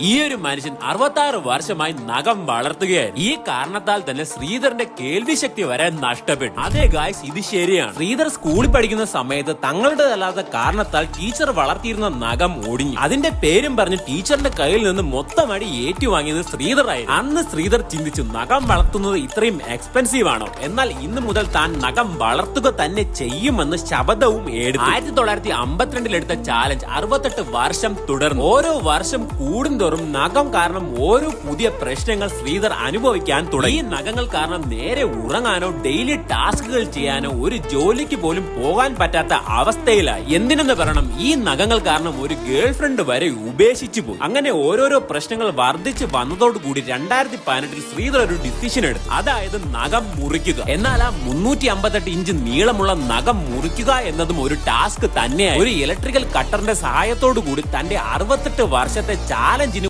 ഈ ഒരു മനുഷ്യൻ അറുപത്തി ആറ് വർഷമായി നഖം വളർത്തുകയായിരുന്നു. ഈ കാരണത്താൽ തന്നെ ശ്രീധറിന്റെ കേൾവി ശക്തി വരെ നഷ്ടപ്പെട്ടു. അതെ ഗായ്സ് ഇത് ശരിയാണ്. ശ്രീധർ സ്കൂളിൽ പഠിക്കുന്ന സമയത്ത് തങ്ങളുടേതല്ലാത്ത കാരണത്താൽ ടീച്ചർ വളർത്തിയിരുന്ന നഖം ഒടിഞ്ഞു. അതിന്റെ പേരും പറഞ്ഞ് ടീച്ചറിന്റെ കയ്യിൽ നിന്ന് മൊത്തമായി ഏറ്റുവാങ്ങിയത് ശ്രീധറായിരുന്നു. അന്ന് ശ്രീധർ ചിന്തിച്ചു നഖം വളർത്തുന്നത് ഇത്രയും എക്സ്പെൻസീവ് ആണോ? എന്നാൽ ഇന്ന് മുതൽ താൻ നഖം വളർത്തുക തന്നെ ചെയ്യുമെന്ന് ശബദവും എടുത്തു. ആയിരത്തി തൊള്ളായിരത്തി അമ്പത്തിരണ്ടിൽ എടുത്ത ചാലഞ്ച് അറുപത്തെട്ട് വർഷം തുടർന്നു. ഓരോ വർഷം കൂടുന്തോറും നഖം കാരണം ഓരോ പുതിയ പ്രശ്നങ്ങൾ ശ്രീധർ അനുഭവിക്കാൻ തുടങ്ങി. ഈ നഖങ്ങൾ കാരണം നേരെ ഉറങ്ങാനോ ഡെയിലി ടാസ്കുകൾ ചെയ്യാനോ ഒരു ജോലിക്ക് പോലും പോകാൻ പറ്റാത്ത അവസ്ഥയിലായി. എന്തിനെന്ന് പറയണം? ഈ നഖങ്ങൾ കാരണം ഒരു ഗേൾ ഫ്രണ്ട് വരെ ഉപേക്ഷിച്ചു പോയി. അങ്ങനെ ഓരോരോ പ്രശ്നങ്ങൾ വർദ്ധിച്ചു വന്നതോടുകൂടി രണ്ടായിരത്തി പതിനെട്ടിൽ ശ്രീധർ ഒരു ഡിസിഷൻ എടുത്തു. അതായത് നഖം മുറിക്കുക. എന്നാൽ ആ മുന്നൂറ്റി അമ്പത്തെട്ട് ഇഞ്ച് നീളമുള്ള നഖം മുറിക്കുക എന്നതും ഒരു ടാസ്ക് തന്നെയാണ് ഒരു ഇലക്ട്രിക്കൽ കട്ടറിന്റെ സഹായത്തോടു കൂടി തന്റെ അറുപത്തെട്ട് വർഷത്തെ ചാലഞ്ച്